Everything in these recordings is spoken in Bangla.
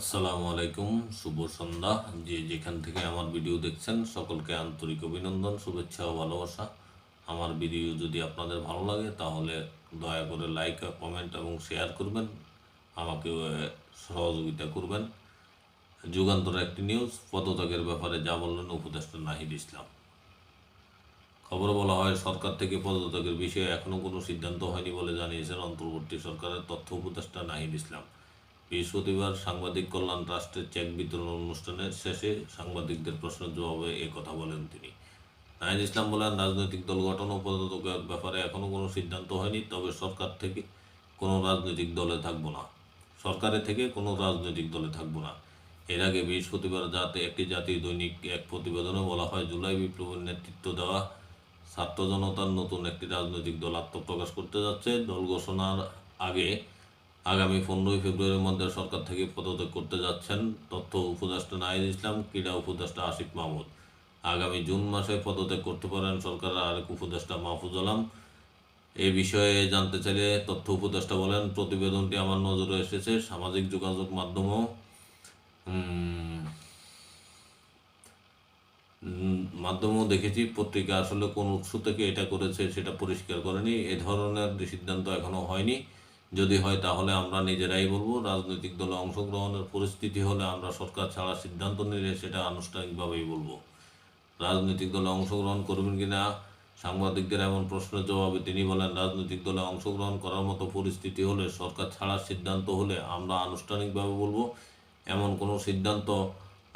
আসসালামু আলাইকুম, শুভ সন্ধ্যা। যে যেখান থেকে আমার ভিডিও দেখছেন, সকলকে আন্তরিক অভিনন্দন, শুভেচ্ছা ও ভালোবাসা। আমার ভিডিও যদি আপনাদের ভালো লাগে, তাহলে দয়া করে লাইক কমেন্ট এবং শেয়ার করবেন। আমাকে সহযোগিতা করবেন। যুগান্তর একটি নিউজ পদত্যাগের ব্যাপারে যা বললেন উপদেষ্টা নাহিদ ইসলাম। খবর বলা হয়, সরকার থেকে পদত্যাগের বিষয়ে এখনও কোনো সিদ্ধান্ত হয়নি বলে জানিয়েছেন অন্তর্বর্তী সরকারের তথ্য উপদেষ্টা নাহিদ ইসলাম। বৃহস্পতিবার সাংবাদিক কল্যাণ ট্রাস্টের চেক বিতরণ অনুষ্ঠানের শেষে সাংবাদিকদের প্রশ্নের জবাবে এ কথা বলেন তিনি। নাহিদ ইসলাম বলেন, রাজনৈতিক দল গঠন ও পদত্যাগের ব্যাপারে এখনও কোনো সিদ্ধান্ত হয়নি, তবে সরকার থেকে কোনো রাজনৈতিক দলে থাকব না। সরকারের থেকে কোনো রাজনৈতিক দলে থাকব না। এর আগে বৃহস্পতিবার যাতে একটি জাতীয় দৈনিক এক প্রতিবেদনে বলা হয়, জুলাই বিপ্লবের নেতৃত্ব দেওয়া ছাত্র জনতার নতুন একটি রাজনৈতিক দল আত্মপ্রকাশ করতে যাচ্ছে। দল ঘোষণার আগে আগামী পনেরোই ফেব্রুয়ারির মধ্যে সরকার থেকে পদত্যাগ করতে যাচ্ছেন তথ্য উপদেষ্টা নাহিদ ইসলাম, ক্রীড়া উপদেষ্টা আসিফ মাহমুদ। আগামী জুন মাসে পদত্যাগ করতে পারেন সরকারের আরেক উপদেষ্টা মাহফুজ আলম। এ বিষয়ে জানতে চাইলে তথ্য উপদেষ্টা বলেন, প্রতিবেদনটি আমার নজরে এসেছে সামাজিক যোগাযোগ মাধ্যমেও। মাধ্যমেও দেখেছি, পত্রিকা আসলে কোন উৎস থেকে এটা করেছে সেটা পরিষ্কার করেনি। এ ধরনের সিদ্ধান্ত এখনও হয়নি। যদি হয় তাহলে আমরা নিজেরাই বলব, রাজনৈতিক দলে অংশগ্রহণের পরিস্থিতি হলে আমরা সরকার ছাড়া সিদ্ধান্ত নিলে সেটা আনুষ্ঠানিকভাবেই বলব। রাজনৈতিক দলে অংশগ্রহণ করবেন কিনা, সাংবাদিকদের এমন প্রশ্নের জবাবে তিনি বলেন, রাজনৈতিক দলে অংশগ্রহণ করার মতো পরিস্থিতি হলে সরকার ছাড়ার সিদ্ধান্ত হলে আমরা আনুষ্ঠানিকভাবে বলব। এমন কোনো সিদ্ধান্ত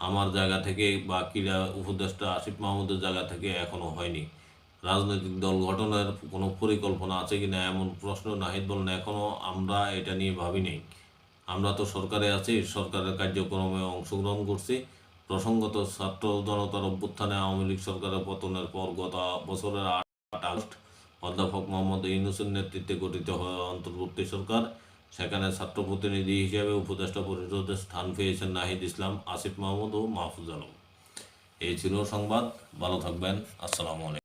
আমার জায়গা থেকে বা ক্রীড়া উপদেষ্টা আসিফ মাহমুদের জায়গা থেকে এখনও হয়নি। রাজনৈতিক দল গঠনের কোনো পরিকল্পনা আছে কি না, এমন প্রশ্ন নাহিদ বলেন এখনও আমরা এটা নিয়ে ভাবি নেই। আমরা তো সরকারে আছি, সরকারের কার্যক্রমে অংশগ্রহণ করছি। প্রসঙ্গত ছাত্র জনতার অভ্যুত্থানে আওয়ামী লীগ সরকারের পতনের পর গত বছরের আট আগস্ট অধ্যাপক মোহাম্মদ ইউনুসের নেতৃত্বে গঠিত হয় অন্তর্বর্তী সরকার। সেখানে ছাত্র প্রতিনিধি হিসেবে উপদেষ্টা পরিষদের স্থান পেয়েছেন নাহিদ ইসলাম, আসিফ মাহমুদ ও মাহফুজ আলম। এই ছিল সংবাদ, ভালো থাকবেন, আসসালামু আলাইকুম।